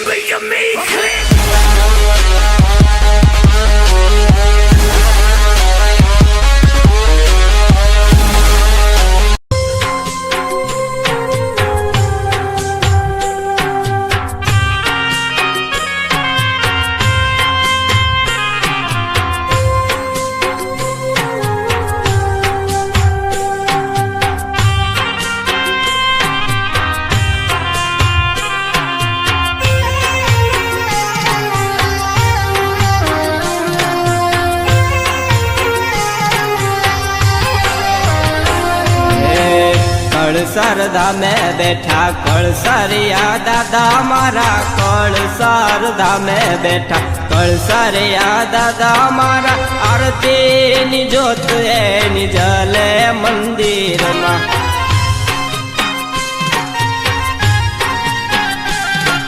Remember you made it. કળસર બેઠા, કળસરિયા દાદા મારા કળસર ધામે બેઠા, કળસરિયા દાદા મારા, આરતીની જોત એની જલે મંદિરમાં.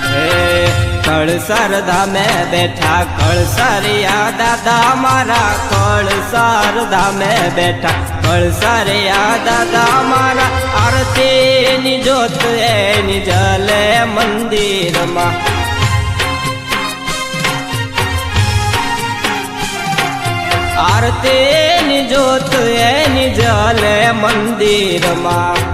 કળ કળસર ધામે બેઠા, કળસરિયા દાદા મારા કળસર ધામે બેઠા કળસરિયા દાદા મારા. આરતીની જોત એની જલે મંદિરમાં. આરતીની જોત એની જલે મંદિરમાં.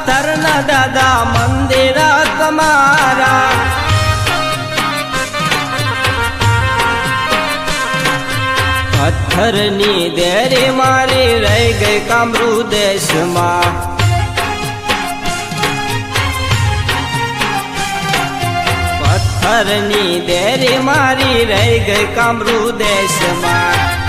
પથ્થરના દાદા મંદિર તમારા. પથ્થરની દેરી મારી રહી ગઈ કામરૂ દેશમાં પથ્થરની દેરી મારી રહી ગઈ કામરૂ દેશમાં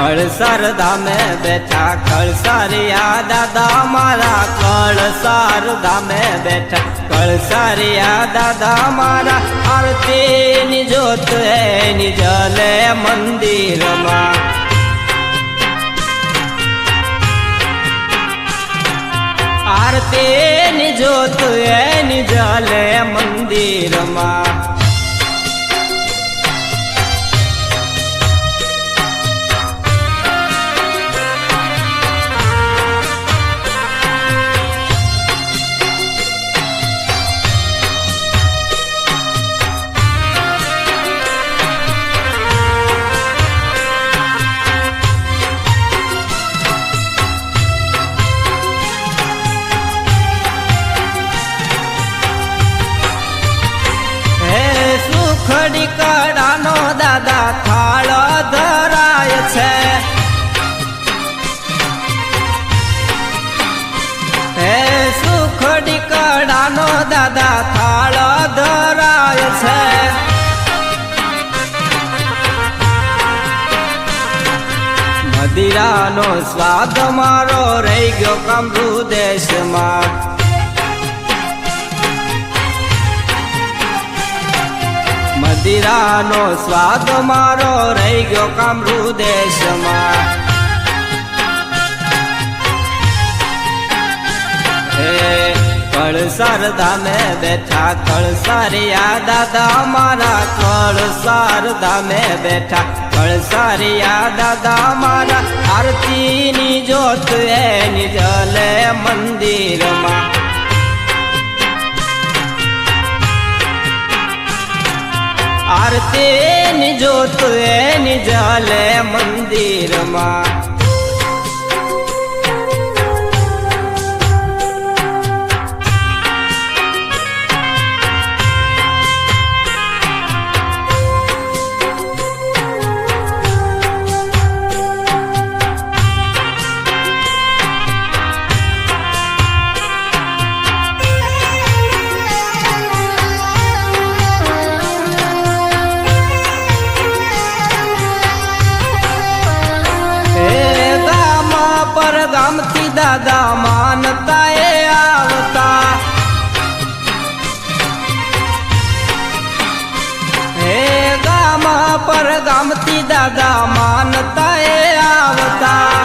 કળસર ધામે બેઠા કળસરિયા દાદા મારા કળસર ધામે બેઠા કળસરિયા દાદા મારા, આરતીની જોત એની જલે મંદિરમાં. આરતીની જોત એની જલે મંદિરમાં. કડાનો દાદા થાળ ધરાય છે. મદિરાનો સ્વાદ મારો રહી ગયો કમરૂ દેશમાં. મદિરાનો સ્વાદ મારો રહી ગયો કામરૂ દેશમાં. કળસર ધામે બેઠા કળસરિયા દાદા, મારા કળસર ધામે બેઠા કળસરિયા દાદા, મારા આરતીની જોત એની જલે મંદિરમાં. આરતીની જોત એની જલે મંદિરમાં. પર ગામથી દાદા માનતા એ આવતા.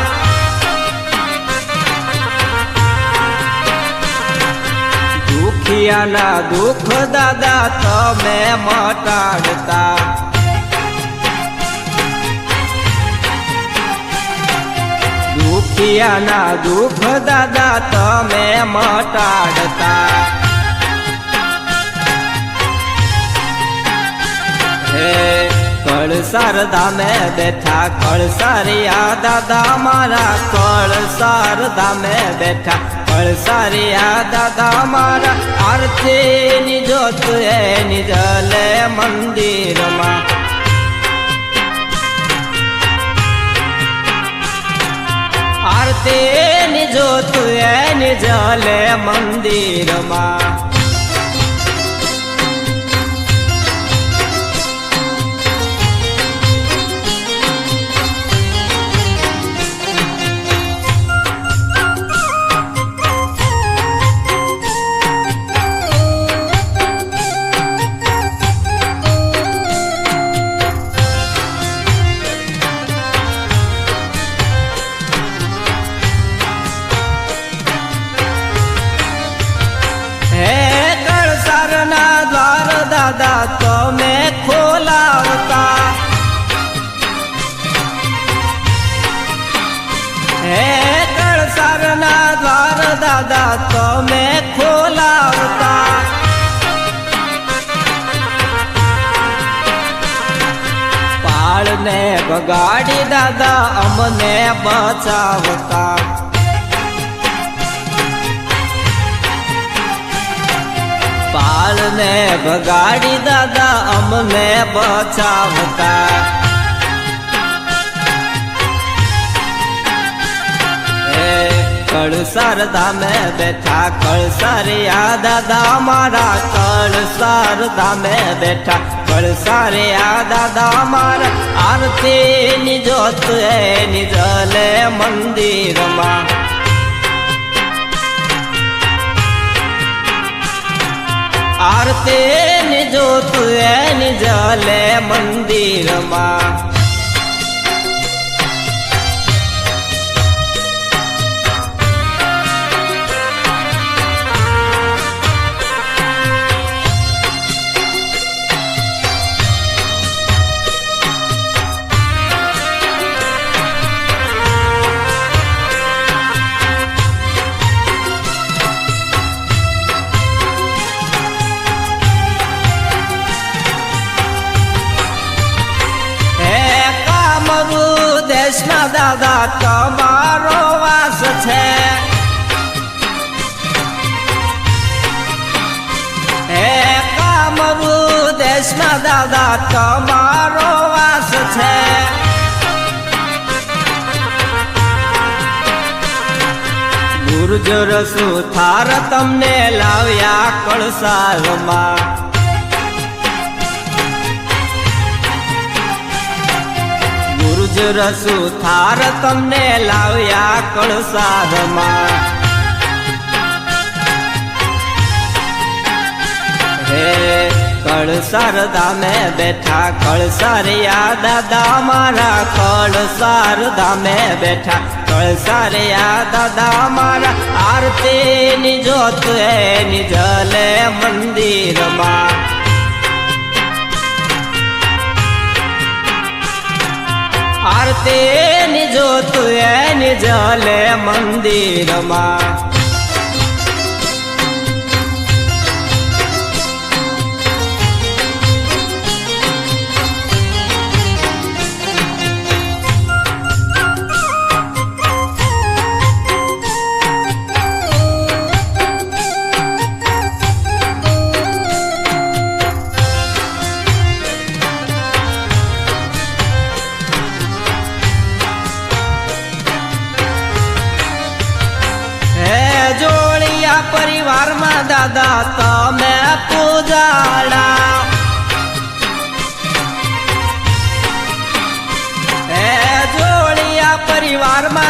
દુખિયાના દુઃખ દાદા તમે મટાડતા. દુખિયાના દુઃખ દાદા તમે મટાડતા. હે કળસાર ધામે બેઠા કળસારિયા દાદા મારા કળસાર ધામે બેઠા કળસારિયા દાદા મારા આરતી ની જોત એ નિજલે મંદિરમાં. આરતી ની જોત એ નિજલે મંદિરમાં. હે કળસારના દ્વાર, દાદા, તમે ખોલાવતા. પાળને બગાડી, દાદા, અમને બચાવતા. પાળને બગાડી, દાદા, અમને બચાવતા. કળસાર ધામે બેઠા કળસારિયા દાદા મારા કળસાર ધામે બેઠા કળસારિયા દાદા મારા આરતી ની જોત એની જલે મંદિરમાં આરતી ની જોત એની જલે મંદિરમાં દાદા તમારો વાસ છે. હે કામરુ દેશમાં દાદા તમારો વાસ છે. ગુર્જર સુથાર તમને લાવ્યા કળસારમાં ગુર્જર સુથાર તમને લાવ્યા કળસારમાં. હે કળસાર ધામે બેઠા કળસારિયા દાદા મારા, કળસાર ધામે બેઠા કળસારિયા દાદા મારા આરતી ની જોત એની નિજલે મંદિરમાં. આરતી ની જોત એની જલે મંદિરમાં.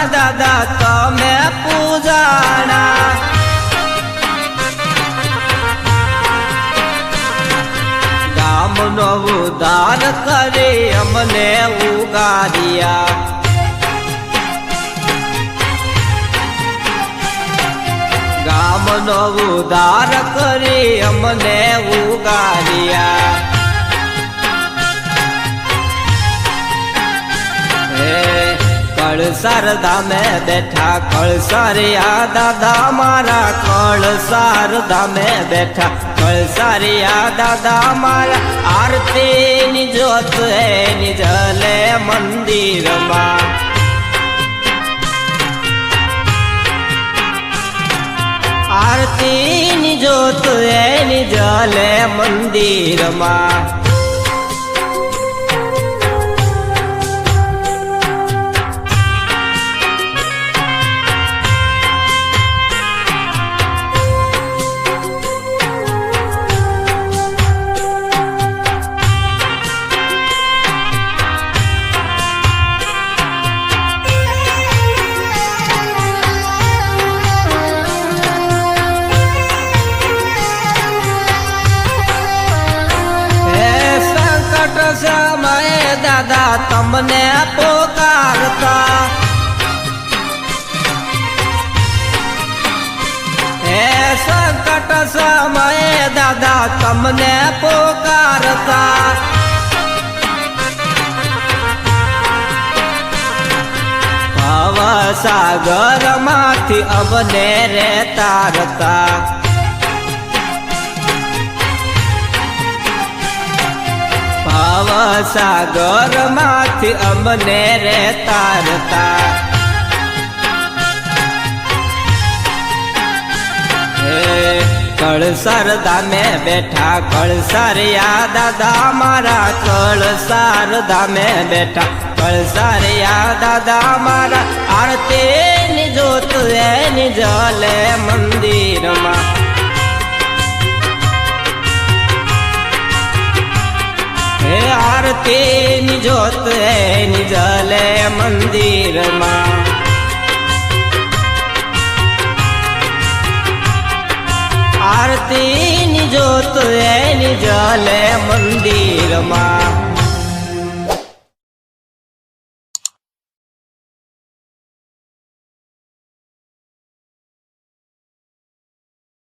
દાદા તમે પૂજાડા ગામનો ઉદ્ધાર કરે અમને ઉગાર્યા ગામનો ઉદ્ધાર કરે અમને ઉગાર્યા કળસાર ધામે બેઠા કળસારિયા દાદા મારા કળસાર ધામે બેઠા કળસારિયા દાદા મારા આરતીની જોત એની જલે મંદિરમાં. આરતીની જોત એની જલે મંદિરમાં. તમને પોકારતા. હે સંકટ સમયે દાદા તમને પોકારતા. ભવ સાગરમાંથી અમને રે તારતા ભાવ સાગરમાંથી અમને રે તારતા. કળસર ધામે બેઠા કળસરિયા દાદા મારા, કળસર ધામે બેઠા કળસરિયા દાદા મારા આરતી જોત એની જલે મંદિરમાં. હે આરતીની જોત એની જલે મંદિરમાં. આરતીની જોત એની જલે મંદિરમાં.